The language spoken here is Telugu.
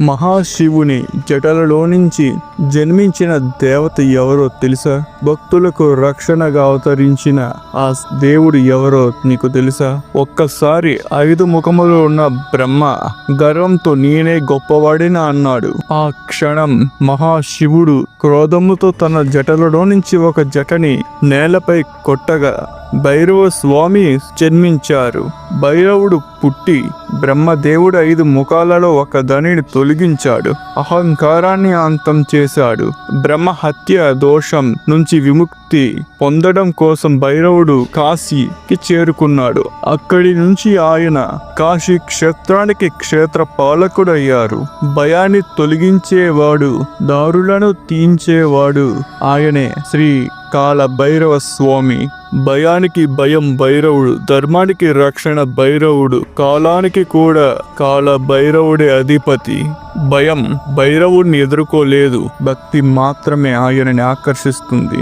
మహాశివుని జటలలో నుంచి జన్మించిన దేవత ఎవరో తెలుసా? భక్తులకు రక్షణగా అవతరించిన ఆ దేవుడు ఎవరో నీకు తెలుసా? ఒక్కసారి ఐదు ముఖములు ఉన్న బ్రహ్మ గర్వంతో నేనే గొప్పవాడిన అన్నాడు. ఆ క్షణం మహాశివుడు క్రోధముతో తన జటలలో నుంచి ఒక జటని నేలపై కొట్టగా భైరవ స్వామి జన్మించారు. భైరవుడు పుట్టి బ్రహ్మదేవుడు ఐదు ముఖాలలో ఒక ధనిని తొలగించాడు. అహంకారాన్ని అంతం చేసి చేశాడు. బ్రహ్మ హత్య దోషం నుంచి విముక్తి పొందడం కోసం భైరవుడు కాశీకి చేరుకున్నాడు. అక్కడి నుంచి ఆయన కాశీ క్షేత్రానికి క్షేత్ర పాలకుడయ్యారు. భయాన్ని తొలగించేవాడు దారులను తీంచేవాడు ఆయనే శ్రీ కాల భైరవ స్వామి భయానికి భయం భైరవుడు ధర్మానికి రక్షణ భైరవుడు కాలానికి కూడా కాల భైరవుడే అధిపతి. భయం భైరవుడిని ఎదుర్కోలేదు భక్తి మాత్రమే ఆయనని ఆకర్షిస్తుంది.